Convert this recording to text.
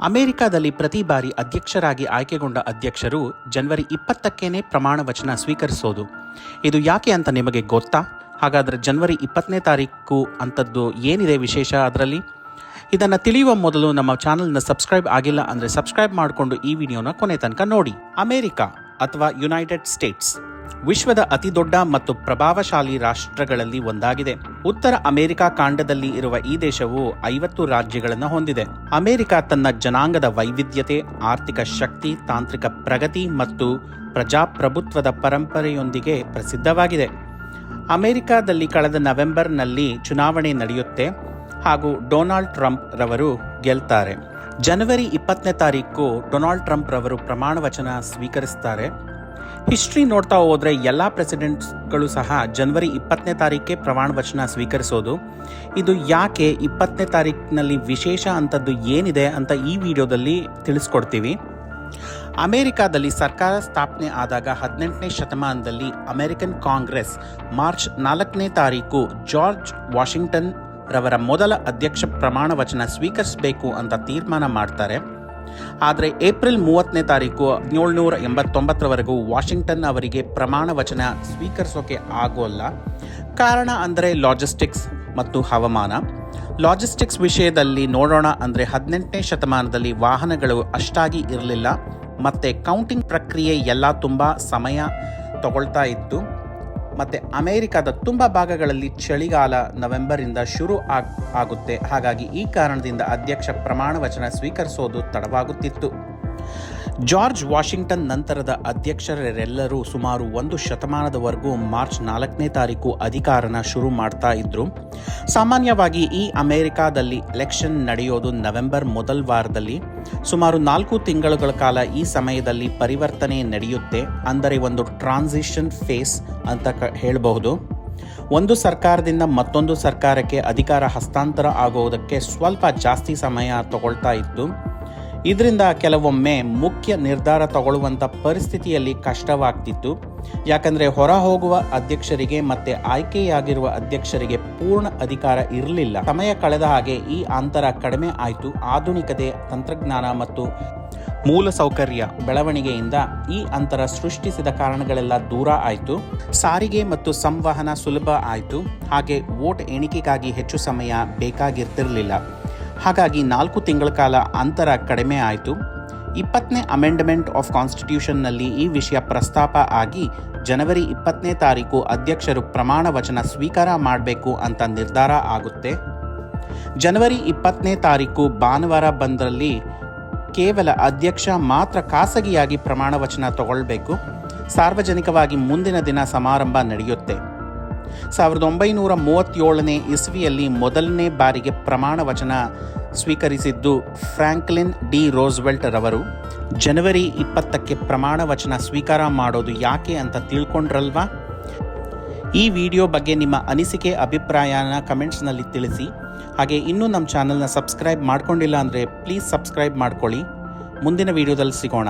ಅಮೆರಿಕಾದಲ್ಲಿ ಪ್ರತಿ ಬಾರಿ ಅಧ್ಯಕ್ಷರಾಗಿ ಆಯ್ಕೆಗೊಂಡ ಅಧ್ಯಕ್ಷರು ಜನವರಿ ಇಪ್ಪತ್ತಕ್ಕೇನೆ ಪ್ರಮಾಣ ವಚನ ಸ್ವೀಕರಿಸೋದು. ಇದು ಯಾಕೆ ಅಂತ ನಿಮಗೆ ಗೊತ್ತಾ? ಹಾಗಾದರೆ ಜನವರಿ ಇಪ್ಪತ್ತನೇ ತಾರೀಕು ಅಂಥದ್ದು ಏನಿದೆ ವಿಶೇಷ ಅದರಲ್ಲಿ? ಇದನ್ನು ತಿಳಿಯುವ ಮೊದಲು ನಮ್ಮ ಚಾನಲ್ನ ಸಬ್ಸ್ಕ್ರೈಬ್ ಆಗಿಲ್ಲ ಅಂದರೆ ಸಬ್ಸ್ಕ್ರೈಬ್ ಮಾಡಿಕೊಂಡು ಈ ವಿಡಿಯೋನ ಕೊನೆ ತನಕ ನೋಡಿ. ಅಮೆರಿಕ ಅಥವಾ ಯುನೈಟೆಡ್ ಸ್ಟೇಟ್ಸ್. ವಿಶ್ವದ ಅತಿದೊಡ್ಡ ಮತ್ತು ಪ್ರಭಾವಶಾಲಿ ರಾಷ್ಟ್ರಗಳಲ್ಲಿ ಒಂದಾಗಿದೆ. ಉತ್ತರ ಅಮೆರಿಕಾ ಕಾಂಡದಲ್ಲಿ ಇರುವ ಈ ದೇಶವು ಐವತ್ತು ರಾಜ್ಯಗಳನ್ನು ಹೊಂದಿದೆ. ಅಮೆರಿಕ ತನ್ನ ಜನಾಂಗದ ವೈವಿಧ್ಯತೆ, ಆರ್ಥಿಕ ಶಕ್ತಿ, ತಾಂತ್ರಿಕ ಪ್ರಗತಿ ಮತ್ತು ಪ್ರಜಾಪ್ರಭುತ್ವದ ಪರಂಪರೆಯೊಂದಿಗೆ ಪ್ರಸಿದ್ಧವಾಗಿದೆ. ಅಮೆರಿಕಾದಲ್ಲಿ ಕಳೆದ ನವೆಂಬರ್ನಲ್ಲಿ ಚುನಾವಣೆ ನಡೆಯುತ್ತೆ ಹಾಗೂ ಡೊನಾಲ್ಡ್ ಟ್ರಂಪ್ ರವರು ಗೆಲ್ತಾರೆ. ಜನವರಿ ಇಪ್ಪತ್ತನೇ ತಾರೀಕು ಡೊನಾಲ್ಡ್ ಟ್ರಂಪ್ ರವರು ಪ್ರಮಾಣ ವಚನ ಸ್ವೀಕರಿಸ್ತಾರೆ. ಹಿಸ್ಟ್ರಿ ನೋಡ್ತಾ ಹೋದ್ರೆ ಎಲ್ಲ ಪ್ರೆಸಿಡೆಂಟ್ಸ್ಗಳು ಸಹ ಜನವರಿ ಇಪ್ಪತ್ತನೇ ತಾರೀಕೆ ಪ್ರಮಾಣ ವಚನ ಸ್ವೀಕರಿಸೋದು. ಇದು ಯಾಕೆ ಇಪ್ಪತ್ತನೇ ತಾರೀಕಿನಲ್ಲಿ ವಿಶೇಷ ಅಂಥದ್ದು ಏನಿದೆ ಅಂತ ಈ ವಿಡಿಯೋದಲ್ಲಿ ತಿಳಿಸ್ಕೊಡ್ತೀವಿ. ಅಮೆರಿಕಾದಲ್ಲಿ ಸರ್ಕಾರ ಸ್ಥಾಪನೆ ಆದಾಗ ಹದಿನೆಂಟನೇ ಶತಮಾನದಲ್ಲಿ ಅಮೆರಿಕನ್ ಕಾಂಗ್ರೆಸ್ ಮಾರ್ಚ್ ನಾಲ್ಕನೇ ತಾರೀಕು ಜಾರ್ಜ್ ವಾಷಿಂಗ್ಟನ್ ರವರ ಮೊದಲ ಅಧ್ಯಕ್ಷ ಪ್ರಮಾಣ ವಚನ ಸ್ವೀಕರಿಸಬೇಕು ಅಂತ ತೀರ್ಮಾನ ಮಾಡ್ತಾರೆ. ಆದರೆ ಏಪ್ರಿಲ್ ಮೂವತ್ತನೇ ತಾರೀಕು ಹದಿನೇಳುನೂರ ಎಂಬತ್ತೊಂಬತ್ತರವರೆಗೂ ವಾಷಿಂಗ್ಟನ್ ಅವರಿಗೆ ಪ್ರಮಾಣ ವಚನ ಸ್ವೀಕರಿಸೋಕೆ ಆಗೋಲ್ಲ. ಕಾರಣ ಅಂದರೆ ಲಾಜಿಸ್ಟಿಕ್ಸ್ ಮತ್ತು ಹವಾಮಾನ. ಲಾಜಿಸ್ಟಿಕ್ಸ್ ವಿಷಯದಲ್ಲಿ ನೋಡೋಣ ಅಂದರೆ ಹದಿನೆಂಟನೇ ಶತಮಾನದಲ್ಲಿ ವಾಹನಗಳು ಅಷ್ಟಾಗಿ ಇರಲಿಲ್ಲ. ಮತ್ತು ಕೌಂಟಿಂಗ್ ಪ್ರಕ್ರಿಯೆ ಎಲ್ಲ ತುಂಬ ಸಮಯ ತಗೊಳ್ತಾ ಇತ್ತು. ಮತ್ತು ಅಮೆರಿಕದ ತುಂಬ ಭಾಗಗಳಲ್ಲಿ ಚಳಿಗಾಲ ನವೆಂಬರಿಂದ ಶುರು ಆಗ್, ಆಗುತ್ತೆ. ಹಾಗಾಗಿ ಈ ಕಾರಣದಿಂದ ಅಧ್ಯಕ್ಷ ಪ್ರಮಾಣ ವಚನ ಸ್ವೀಕರಿಸೋದು ತಡವಾಗುತ್ತಿತ್ತು. ಜಾರ್ಜ್ ವಾಷಿಂಗ್ಟನ್ ನಂತರದ ಅಧ್ಯಕ್ಷರೆಲ್ಲರೂ ಸುಮಾರು ಒಂದು ಶತಮಾನದವರೆಗೂ ಮಾರ್ಚ್ ನಾಲ್ಕನೇ ತಾರೀಕು ಅಧಿಕಾರನ ಶುರು ಮಾಡ್ತಾ ಇದ್ರು. ಸಾಮಾನ್ಯವಾಗಿ ಈ ಅಮೆರಿಕಾದಲ್ಲಿ ಎಲೆಕ್ಷನ್ ನಡೆಯೋದು ನವೆಂಬರ್ ಮೊದಲ ವಾರದಲ್ಲಿ. ಸುಮಾರು ನಾಲ್ಕು ತಿಂಗಳುಗಳ ಕಾಲ ಈ ಸಮಯದಲ್ಲಿ ಪರಿವರ್ತನೆ ನಡೆಯುತ್ತೆ. ಅಂದರೆ ಒಂದು ಟ್ರಾನ್ಸಿಷನ್ ಫೇಸ್ ಅಂತ ಕ ಹೇಳಬಹುದು. ಒಂದು ಸರ್ಕಾರದಿಂದ ಮತ್ತೊಂದು ಸರ್ಕಾರಕ್ಕೆ ಅಧಿಕಾರ ಹಸ್ತಾಂತರ ಆಗುವುದಕ್ಕೆ ಸ್ವಲ್ಪ ಜಾಸ್ತಿ ಸಮಯ ತಗೊಳ್ತಾ ಇತ್ತು. ಇದರಿಂದ ಕೆಲವೊಮ್ಮೆ ಮುಖ್ಯ ನಿರ್ಧಾರ ತಗೊಳ್ಳುವಂಥ ಪರಿಸ್ಥಿತಿಯಲ್ಲಿ ಕಷ್ಟವಾಗ್ತಿತ್ತು. ಯಾಕಂದರೆ ಹೊರ ಹೋಗುವ ಅಧ್ಯಕ್ಷರಿಗೆ ಮತ್ತೆ ಆಯ್ಕೆಯಾಗಿರುವ ಅಧ್ಯಕ್ಷರಿಗೆ ಪೂರ್ಣ ಅಧಿಕಾರ ಇರಲಿಲ್ಲ. ಸಮಯ ಕಳೆದ ಹಾಗೆ ಈ ಅಂತರ ಕಡಿಮೆ ಆಯಿತು. ಆಧುನಿಕತೆ, ತಂತ್ರಜ್ಞಾನ ಮತ್ತು ಮೂಲಸೌಕರ್ಯ ಬೆಳವಣಿಗೆಯಿಂದ ಈ ಅಂತರ ಸೃಷ್ಟಿಸಿದ ಕಾರಣಗಳೆಲ್ಲ ದೂರ ಆಯಿತು. ಸಾರಿಗೆ ಮತ್ತು ಸಂವಹನ ಸುಲಭ ಆಯಿತು. ಹಾಗೆ ವೋಟ್ ಎಣಿಕೆಗಾಗಿ ಹೆಚ್ಚು ಸಮಯ ಬೇಕಾಗಿರ್ತಿರಲಿಲ್ಲ. ಹಾಗಾಗಿ ನಾಲ್ಕು ತಿಂಗಳ ಕಾಲ ಅಂತರ ಕಡಿಮೆ ಆಯಿತು. ಇಪ್ಪತ್ತನೇ ಅಮೆಂಡ್ಮೆಂಟ್ ಆಫ್ ಕಾನ್ಸ್ಟಿಟ್ಯೂಷನ್ನಲ್ಲಿ ಈ ವಿಷಯ ಪ್ರಸ್ತಾಪ ಆಗಿ ಜನವರಿ ಇಪ್ಪತ್ತನೇ ತಾರೀಕು ಅಧ್ಯಕ್ಷರು ಪ್ರಮಾಣ ವಚನ ಸ್ವೀಕಾರ ಮಾಡಬೇಕು ಅಂತ ನಿರ್ಧಾರ ಆಗುತ್ತೆ. ಜನವರಿ ಇಪ್ಪತ್ತನೇ ತಾರೀಕು ಭಾನುವಾರ ಬಂದರಲ್ಲಿ ಕೇವಲ ಅಧ್ಯಕ್ಷ ಮಾತ್ರ ಖಾಸಗಿಯಾಗಿ ಪ್ರಮಾಣ ವಚನ ತಗೊಳ್ಬೇಕು. ಸಾರ್ವಜನಿಕವಾಗಿ ಮುಂದಿನ ದಿನ ಸಮಾರಂಭ ನಡೆಯುತ್ತೆ. ಸಾವಿರದ ಒಂಬೈನೂರ ಮೂವತ್ತೇಳನೇ ಇಸ್ವಿಯಲ್ಲಿ ಮೊದಲನೇ ಬಾರಿಗೆ ಪ್ರಮಾಣ ವಚನ ಸ್ವೀಕರಿಸಿದ್ದು ಫ್ರಾಂಕ್ಲಿನ್ ಡಿ ರೋಸ್ವೆಲ್ಟ್ ರವರು. ಜನವರಿ ಇಪ್ಪತ್ತಕ್ಕೆ ಪ್ರಮಾಣ ವಚನ ಸ್ವೀಕಾರ ಮಾಡೋದು ಯಾಕೆ ಅಂತ ತಿಳ್ಕೊಂಡ್ರಲ್ವಾ? ಈ ವಿಡಿಯೋ ಬಗ್ಗೆ ನಿಮ್ಮ ಅನಿಸಿಕೆ, ಅಭಿಪ್ರಾಯನ ಕಮೆಂಟ್ಸ್ನಲ್ಲಿ ತಿಳಿಸಿ. ಹಾಗೆ ಇನ್ನೂ ನಮ್ಮ ಚಾನಲ್ನ ಸಬ್ಸ್ಕ್ರೈಬ್ ಮಾಡ್ಕೊಂಡಿಲ್ಲ ಅಂದರೆ ಪ್ಲೀಸ್ ಸಬ್ಸ್ಕ್ರೈಬ್ ಮಾಡ್ಕೊಳ್ಳಿ. ಮುಂದಿನ ವಿಡಿಯೋದಲ್ಲಿ ಸಿಗೋಣ.